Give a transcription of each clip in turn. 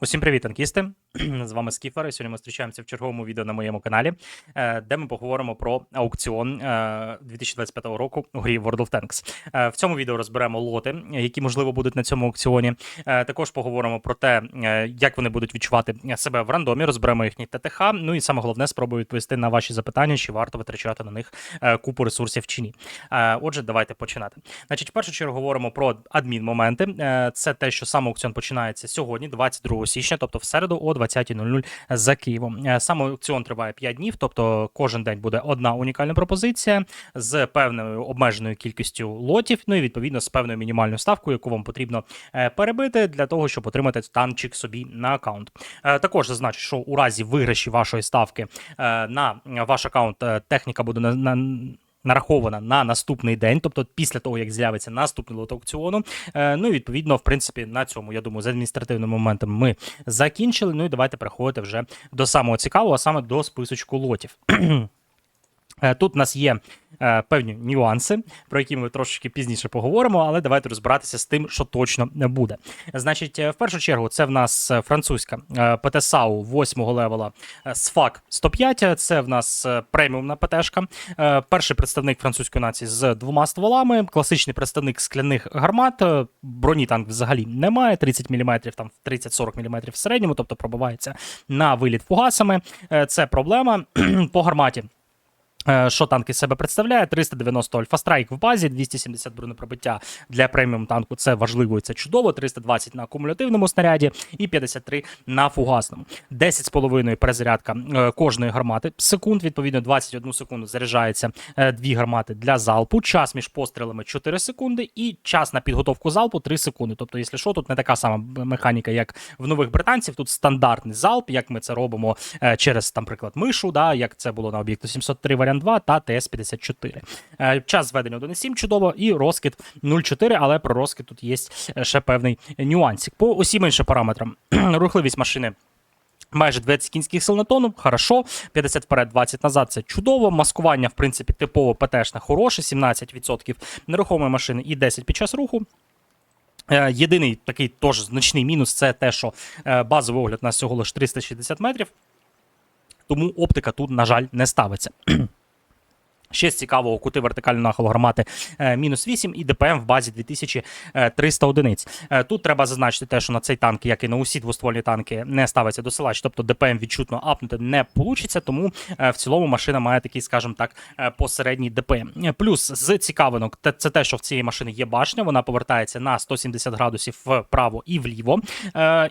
Усім привіт, танкісти! З вами Скіфер. Сьогодні ми зустрічаємося в черговому відео на моєму каналі, е, де ми поговоримо про аукціон е, 2025 року у грі World of Tanks. Е, В цьому відео розберемо лоти, які можливо будуть на цьому аукціоні. Е, Також поговоримо про те, е, як вони будуть відчувати себе в рандомі, розберемо їхні ТТХ. Ну і саме головне, спробую відповісти на ваші запитання, чи варто витрачати на них е, купу ресурсів чи ні. Е, Отже, давайте починати. Значить, в першу чергу говоримо про адмін-моменти. Е, Це те, що сам аукціон починається сьогодні, 22 січня, тобто в середу о 20.00 за Києвом. Е, Сам аукціон триває 5 днів, тобто кожен день буде одна унікальна пропозиція з певною обмеженою кількістю лотів, ну і відповідно з певною мінімальною ставкою, яку вам потрібно е, перебити для того, щоб отримати танчик собі на аккаунт. Е, Також зазначу, що у разі виграші вашої ставки на ваш аккаунт техніка буде на. На Нарахована на наступний день, тобто після того, як з'явиться наступний лот аукціону. Е, ну і відповідно, в принципі, на цьому я думаю, з адміністративним моментом ми закінчили. Ну і давайте переходити вже до самого цікавого, а саме до списочку лотів. Е, Тут у нас є певні нюанси, про які ми трошечки пізніше поговоримо, але давайте розбиратися з тим, що точно не буде. Значить, е, в першу чергу, це в нас е, французька е, ПТСАУ 8 левела е, СФАК 105. Це в нас е, преміумна ПТшка. Е, Перший представник французької нації з двома стволами, класичний представник скляних гармат. Е, Броні танк взагалі немає. 30 мм, там 30-40 мм в середньому, тобто пробивається на виліт фугасами. Е, Це проблема по гарматі. Е, Що танк із себе представляє? 390 Альфа-Страйк в базі, 270 бронепробиття для преміум танку. Це важливо і це чудово. 320 на акумулятивному снаряді і 53 на фугасному. 10,5 перезарядка е, кожної гармати. Секунд, відповідно, 21 секунду заряджається е, дві гармати для залпу. Час між пострілами 4 секунди, і час на підготовку залпу 3 секунди. Тобто, якщо що, тут не така сама механіка, як в нових британців. Тут стандартний залп, як ми це робимо через, наприклад, мишу, да, як це було на об'єкту 703 варіант 2 та ТС-54. Е, Час зведення 1,7 чудово, і розкид 0,4, але про розкид тут є ще певний нюансик. По усім іншим параметрам рухливість машини. Майже 20 кінських сил на тонну, хорошо. 50 вперед, 20 назад це чудово. Маскування, в принципі, типово ПТшне хороше, 17% нерухомої машини і 10 під час руху. Е, Єдиний такий теж значний мінус це те, що е, базовий огляд у нас всього лише 360 метрів, тому оптика тут, на жаль, не ставиться. Ще з цікавого кути вертикального нахилу гармати е, мінус 8 і ДПМ в базі 2300 одиниць. Е, Тут треба зазначити те, що на цей танк, як і на усі двоствольні танки, не ставиться досилач, тобто ДПМ відчутно апнути не вийде, тому е, в цілому машина має такий, скажімо так, посередній ДПМ. Плюс з цікавинок, це те, що в цієї машини є башня, вона повертається на 170 градусів вправо і вліво.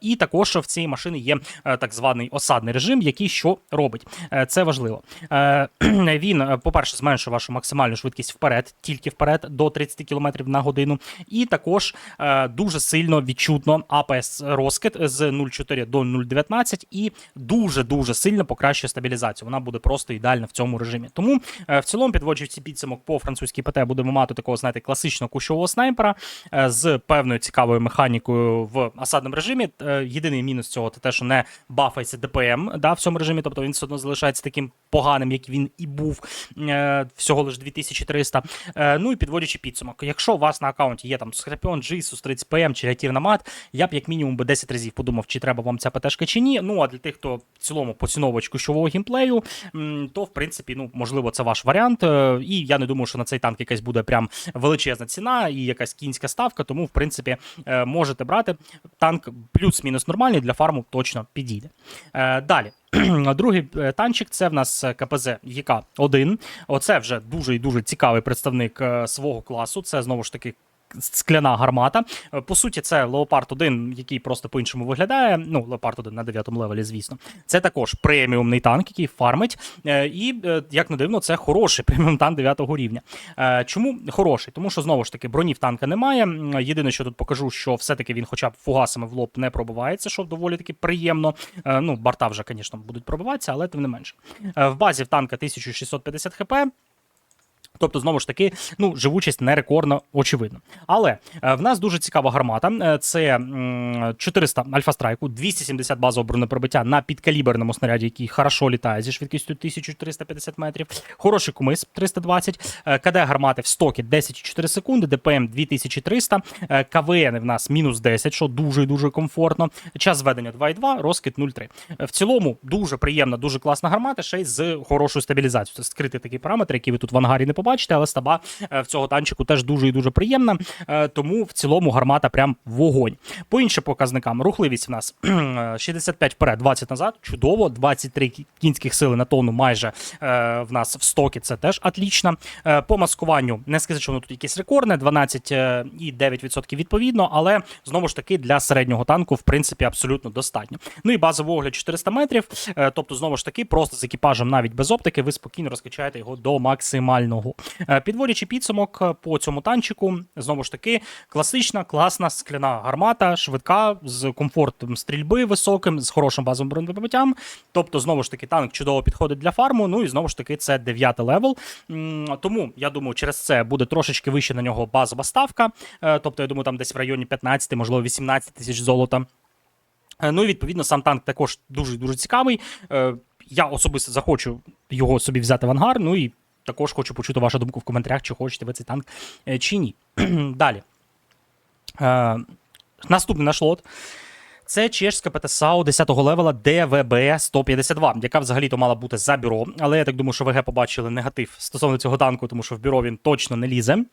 І також в цієї машини є так званий осадний режим, який що робить. Це важливо. Він, по-перше, зменшує вашу максимальну швидкість вперед, тільки вперед до 30 км на годину. І також е, дуже сильно відчутно АПС розкид з 0,4 до 0,19 і дуже-дуже сильно покращує стабілізацію. Вона буде просто ідеальна в цьому режимі. Тому е, в цілому, підводжуючи підсумок по французькій ПТ, будемо мати такого, знаєте, класичного кущового снайпера е, з певною цікавою механікою в осадному режимі. Е, Єдиний мінус цього це те, що не бафається ДПМ да, в цьому режимі, тобто він все одно залишається таким поганим, як він і був е, всього лише 2300. Е, Ну і підводячи підсумок. Якщо у вас на аккаунті є там Scorpion, Jesus, 30 PM чи Ретір Намат, я б як мінімум би 10 разів подумав, чи треба вам ця ПТшка чи ні. Ну а для тих, хто в цілому поціновувач кущового геймплею, то в принципі, ну можливо, це ваш варіант. Е, І я не думаю, що на цей танк якась буде прям величезна ціна і якась кінська ставка. Тому, в принципі, е, можете брати танк плюс-мінус нормальний для фарму точно підійде. Е, Далі. Другий е, танчик це в нас е, КПЗ ЄК-1. Оце вже дуже і дуже цікавий представник е, свого класу. Це знову ж таки. Скляна гармата. Е, По суті, це Леопард 1, який просто по-іншому виглядає. Ну, Леопард 1 на 9 левелі, звісно. Це також преміумний танк, який фармить. Е, І, е, як не дивно, це хороший преміум танк 9 рівня. Чому хороший? Тому що знову ж таки броні в танка немає. Єдине, що тут покажу, що все-таки він хоча б фугасами в лоб не пробивається, що доволі таки приємно. Ну, борта вже, звісно, будуть пробиватися, але тим не менше. В базі в танка 1650 хп. Тобто, знову ж таки, ну, живучість не рекордно, очевидно. Але е, в нас дуже цікава гармата. Е, Це м, 400 альфа страйку, 270 базового бронепробиття на підкаліберному снаряді, який хорошо літає зі швидкістю 1350 метрів. Хороший кумис 320. е, КД гармати в стокі 10,4 секунди, ДПМ 2300. е, КВН в нас мінус 10, що дуже і дуже комфортно. Час зведення 2,2, розкид 0,3. Е, В цілому дуже приємна, дуже класна гармата, ще й з хорошою стабілізацією. Це скритий такий параметр, який ви тут в ангарі не побачите, але стаба е, в цього танчику теж дуже і дуже приємна. Е, Тому в цілому гармата прям вогонь. По іншим показникам, рухливість в нас е, 65 вперед, 20 назад. Чудово, 23 кі- кінських сили на тонну майже е, в нас в стокі. Це теж отлично. Е, По маскуванню не сказати, що воно тут якесь рекордне, 12,9% відповідно, але знову ж таки для середнього танку, в принципі, абсолютно достатньо. Ну і базовий огляд 400 метрів. е, Тобто, знову ж таки, просто з екіпажем, навіть без оптики, ви спокійно розкачаєте його до максимального. Е, Підводячи підсумок е, по цьому танчику, знову ж таки, класична, класна скляна гармата, швидка, з комфортом стрільби високим, з хорошим базовим бронепробиттям. Тобто, знову ж таки, танк чудово підходить для фарму. Ну і знову ж таки, це 9 левел. Тому я думаю, через це буде трошечки вище на нього базова ставка. Е, Тобто, я думаю, там десь в районі 15, можливо, 18 тисяч золота. Ну і відповідно сам танк також дуже дуже цікавий. Я особисто захочу його собі взяти в ангар. Ну і також хочу почути вашу думку в коментарях, чи хочете ви цей танк е, чи ні. Далі. Е, Наступний наш лот. Це чешська ПТСАУ 10-го левела ДВБ 152, яка взагалі-то мала бути за бюро. Але я так думаю, що ВГ побачили негатив стосовно цього танку, тому що в бюро він точно не лізе.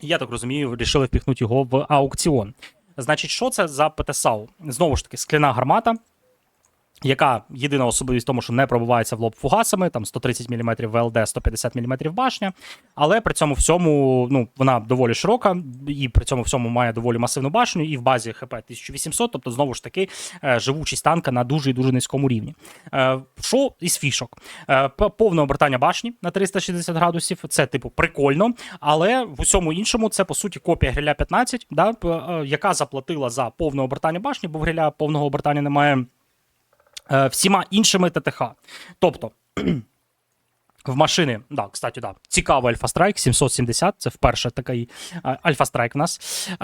Я так розумію, вирішили впіхнути його в аукціон. Значить, що це за ПТСАУ? Знову ж таки, скляна гармата, яка єдина особливість в тому, що не пробивається в лоб фугасами, там 130 мм ВЛД, 150 мм башня, але при цьому всьому ну, вона доволі широка, і при цьому всьому має доволі масивну башню, і в базі ХП 1800, тобто знову ж таки е, живучість танка на дуже і дуже низькому рівні. Е, Що із фішок? Е, Повне обертання башні на 360 градусів, це типу прикольно, але в усьому іншому це по суті копія гриля 15, да, яка заплатила за повне обертання башні, бо в гриля повного обертання немає всіма іншими ТТХ. Тобто. В машини, да, кстати, да, цікавий Альфа Страйк 770. Це вперше такий Альфа Страйк в нас. Е,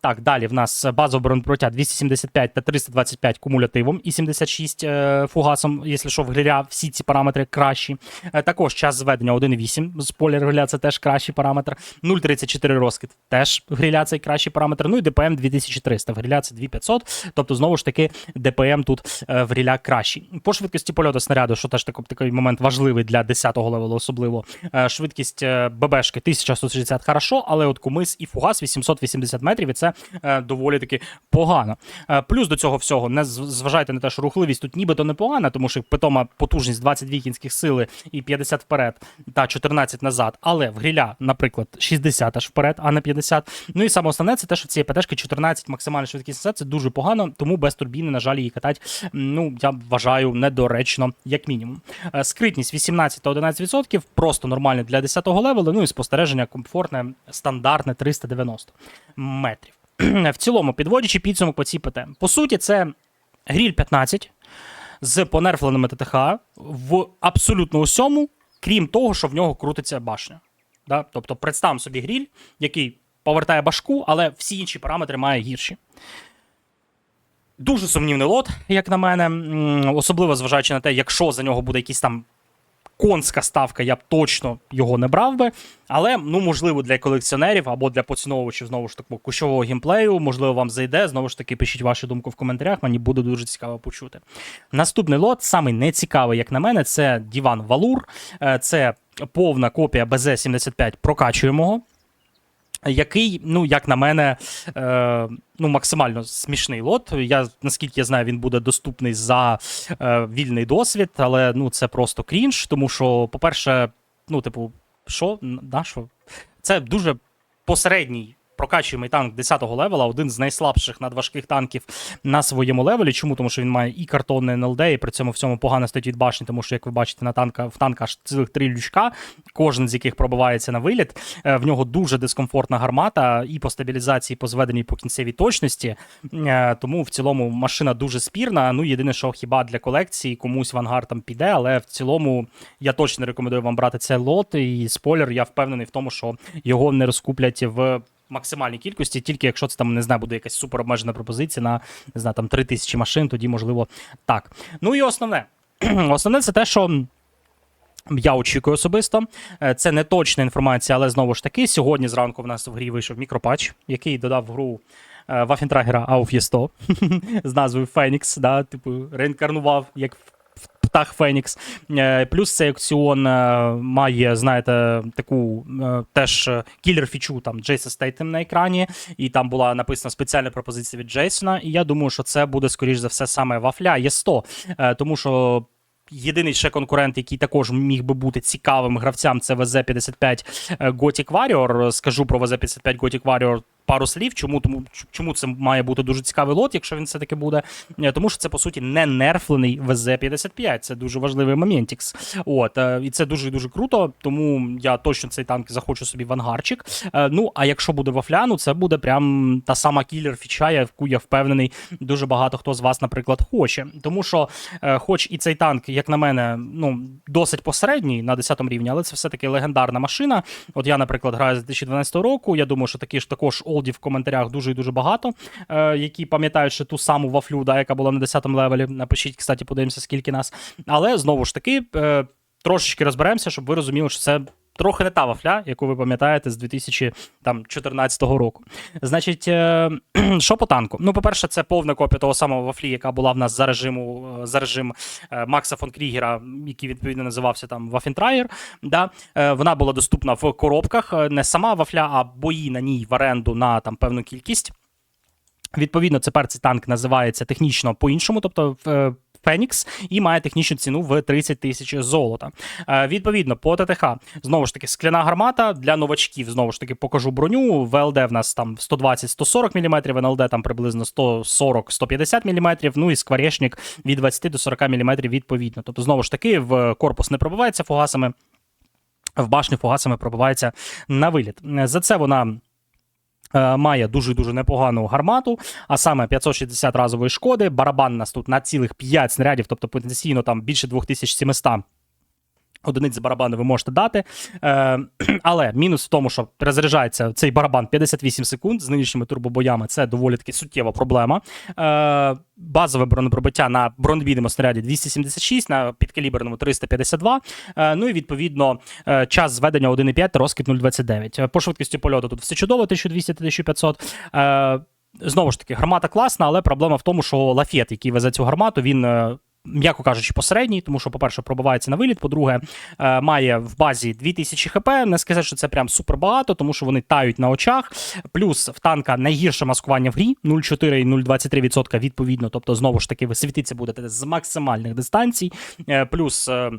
так, далі в нас базове бронепроття 275 та 325 кумулятивом і 76 е, фугасом, якщо що, в гриля всі ці параметри кращі. Е, також час зведення 1,8 з поля гриля це теж кращий параметр. 0,34 розкид теж гриля цей кращий параметр. Ну і ДПМ 2300. В гриля це 2500. Тобто, знову ж таки, ДПМ тут е, в гриля кращий. По швидкості польоту снаряду, що теж такий момент важливий для 10-го левелу, особливо. Е, Швидкість е, ББшки 1160 хорошо, але от кумис і фугас 880 метрів, і це е, доволі таки погано. Плюс до цього всього, не зважайте на те, що рухливість тут нібито непогана, тому що питома потужність 22 кінських сили і 50 вперед та 14 назад. Але в гріля, наприклад, 60 аж вперед, а не 50. Ну і саме основне, це те, що в цієї ПТшки 14 максимальна швидкість назад, це дуже погано, тому без турбіни, на жаль, її катати, ну, я вважаю, недоречно, як мінімум. Скритність 18 та 11%, просто нормально для 10-го левелу, ну і спостереження комфортне, стандартне 390 метрів. В цілому, підводячи підсумок по цій ПТ. По суті, це гріль 15 з понерфленими ТТХ в абсолютно усьому, крім того, що в нього крутиться башня. Да? Тобто, представимо собі гріль, який повертає башку, але всі інші параметри має гірші. Дуже сумнівний лот, як на мене, особливо зважаючи на те, якщо за нього буде якийсь там конська ставка, я б точно його не брав би. Але, ну, можливо, для колекціонерів або для поціновувачів знову ж таки кущового геймплею, можливо, вам зайде. Знову ж таки, пишіть вашу думку в коментарях, мені буде дуже цікаво почути. Наступний лот, самий нецікавий, як на мене, це Діван Валур. Е, Це повна копія БЗ-75 прокачуємого. Який, ну, як на мене, е, ну, максимально смішний лот. Я, наскільки я знаю, він буде доступний за е, вільний досвід, але ну, це просто крінж, тому що, по-перше, ну, типу, що? На? Це дуже посередній прокачуємий танк 10-го левела, один з найслабших надважких танків на своєму левелі. Чому? Тому що він має і картонне НЛД, і при цьому всьому погано стоїть від башні, тому що, як ви бачите, на танка в танка аж цілих три лючка. Кожен з яких пробивається на виліт. Е, В нього дуже дискомфортна гармата і по стабілізації, і по зведеній по кінцевій точності. Е, Тому в цілому машина дуже спірна. Ну, єдине, що хіба для колекції комусь в ангар там піде, але в цілому я точно рекомендую вам брати цей лот. І спойлер, я впевнений в тому, що його не розкуплять в. Максимальній кількості, тільки якщо це там не знаю, буде якась супер обмежена пропозиція на не знаю, там 3 тисячі машин, тоді можливо так. Ну і основне, основне це те, що я очікую особисто. Е, Це не точна інформація, але знову ж таки, сьогодні зранку в нас в грі вийшов мікропатч, який додав в гру Вафентрагера Ауф 100 з назвою Фенікс, да, типу, реінкарнував як птах Фенікс. Е, Плюс цей аукціон е, має, знаєте, таку е, теж кілер фічу там Джейса Стейтем на екрані, і там була написана спеціальна пропозиція від Джейсона. І я думаю, що це буде, скоріш за все, саме вафля є 100 Е, тому що. Єдиний ще конкурент, який також міг би бути цікавим гравцям, це ВЗ-55 е, Gothic Warrior. Скажу про ВЗ-55 Gothic Warrior пару слів. Чому тому чому це має бути дуже цікавий лот, якщо він все таки буде? Е, Тому що це по суті не нерфлений ВЗ-55. Це дуже важливий моментікс. От е, і це дуже дуже круто. Тому я точно цей танк захочу собі в ангарчик. Е, Ну а якщо буде вафляну, це буде прям та сама кілер фіча, яку я впевнений, дуже багато хто з вас, наприклад, хоче. Тому що, хоч і цей танк, як на мене, ну досить посередній на 10 рівні, але це все-таки легендарна машина. От я, наприклад, граю з 2012 року. Я думаю, що такі ж також олдів в коментарях дуже і дуже багато, е, які пам'ятають ще ту саму вафлю, да, яка була на 10 левелі. Напишіть, кстати, подивимося, скільки нас. Але знову ж таки, е, трошечки розберемося, щоб ви розуміли, що це. Трохи не та вафля, яку ви пам'ятаєте з 2014 року. Значить, е, що по танку? Ну, по-перше, це повна копія того самого вафлі, яка була в нас за режиму е, за режим е, Макса фон Крігера, який відповідно називався там Вафентрайер. Да? Вона була доступна в коробках. Не сама вафля, а бої на ній в оренду на там певну кількість. Відповідно, тепер цей танк називається технічно по-іншому, тобто Фенікс, і має технічну ціну в 30 тисяч золота. Е, Відповідно, по ТТХ знову ж таки скляна гармата для новачків. Знову ж таки покажу броню. ВЛД в нас там 120-140 мм, НЛД там приблизно 140-150 мм, ну і скворечник від 20 до 40 мм відповідно. Тобто, знову ж таки, в корпус не пробивається фугасами, в башню фугасами пробивається на виліт. Е, За це вона. Е, Має дуже дуже непогану гармату, а саме 560 разової шкоди. Барабан у нас тут на цілих 5 снарядів, тобто потенційно там більше 2700 одиниць з барабану ви можете дати. Е, але мінус в тому, що перезаряджається цей барабан 58 секунд з нинішніми турбобоями. Це доволі таки суттєва проблема. Е, базове бронепробиття на бронебійному снаряді 276, на підкаліберному 352. Е, ну і відповідно е, час зведення 1,5 розкид 0,29. Е, По швидкості польоту тут все чудово, 1200-1500. Е, Знову ж таки, гармата класна, але проблема в тому, що лафет, який везе цю гармату, він. М'яко кажучи, посередній, тому що, по-перше, пробивається на виліт. По-друге, е, має в базі 2000 хп. Не сказати, що це прям супер багато, тому що вони тають на очах. Плюс в танка найгірше маскування в грі 0,4 і 0,23% відповідно. Тобто, знову ж таки, ви світитися будете з максимальних дистанцій. Е, Плюс. е,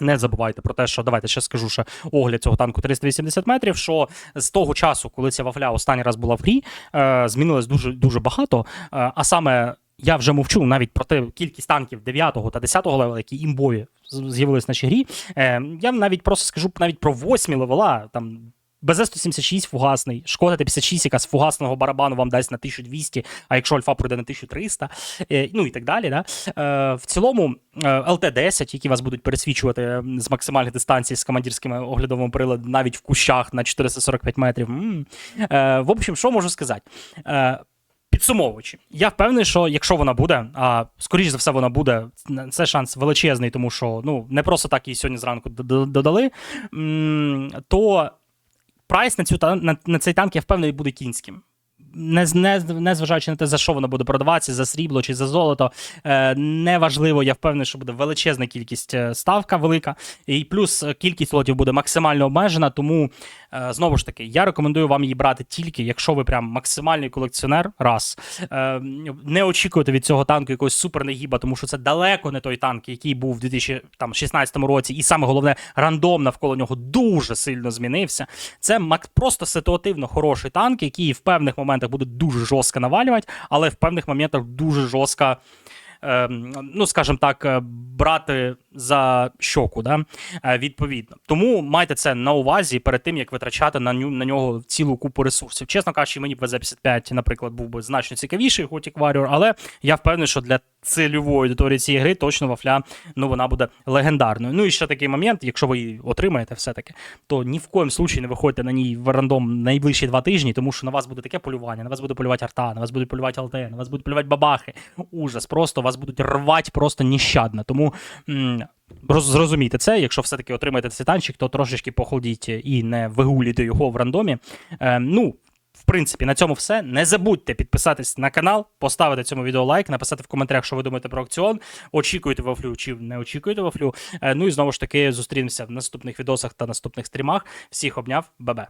не забувайте про те, що давайте ще скажу, що огляд цього танку 380 метрів. Що з того часу, коли ця вафля останній раз була в грі, е, змінилось дуже дуже багато. Е, а саме я вже мовчу навіть про те кількість танків 9 та 10 левела, які імбові з'явились в нашій грі. Е, я навіть просто скажу навіть про 8 левела там. БЗ-176 фугасний, Шкода Т-56, яка з фугасного барабану вам дасть на 1200, а якщо альфа пройде на 1300, е, ну і так далі. Да? Е, в цілому е, ЛТ-10, які вас будуть пересвічувати з максимальних дистанцій з командирськими оглядовими приладами навіть в кущах на 445 метрів. В общем, що можу сказати? Підсумовуючи, я впевнений, що якщо вона буде, а скоріш за все вона буде, це шанс величезний, тому що ну не просто так її сьогодні зранку додали, то прайс на цю на, на цей танк, я впевнений, буде кінським. Не, не, не зважаючи на те, за що воно буде продаватися, за срібло чи за золото, е, неважливо, я впевнений, що буде величезна кількість е, ставка велика, і плюс е, кількість лотів буде максимально обмежена. Тому е, знову ж таки, я рекомендую вам її брати тільки, якщо ви прям максимальний колекціонер. Раз е, не очікуйте від цього танку якогось супернегіба, тому що це далеко не той танк, який був у 2016 році, і саме головне, рандом навколо нього дуже сильно змінився. Це просто ситуативно хороший танк, який в певних моментах буде дуже жорстко навалювати, але в певних моментах дуже жорстко е, ну скажімо так, е, брати за щоку, да? е, відповідно. Тому майте це на увазі перед тим, як витрачати на, ню, на нього цілу купу ресурсів. Чесно кажучи, мені б VZ55, наприклад, був би значно цікавіший Gothic Warrior, але я впевнений, що для цільової аудиторії цієї гри точно вафля ну вона буде легендарною. Ну і ще такий момент, якщо ви її отримаєте все-таки, то ні в коєму случаї не виходьте на ній в рандом найближчі два тижні, тому що на вас буде таке полювання, на вас буде полювати арта, на вас буде полювати ЛТ, на вас будуть полювати бабахи. Ужас, просто вас будуть рвати просто нещадно. Тому. Зрозумійте це, якщо все-таки отримаєте цей танчик, то трошечки похолодіть і не вигулюйте його в рандомі. Е, ну, в принципі, на цьому все. Не забудьте підписатись на канал, поставити цьому відео лайк, написати в коментарях, що ви думаєте про аукціон. Очікуєте вафлю чи не очікуєте вафлю. Е, Ну і знову ж таки зустрінемося в наступних відосах та наступних стрімах. Всіх обняв, бабе.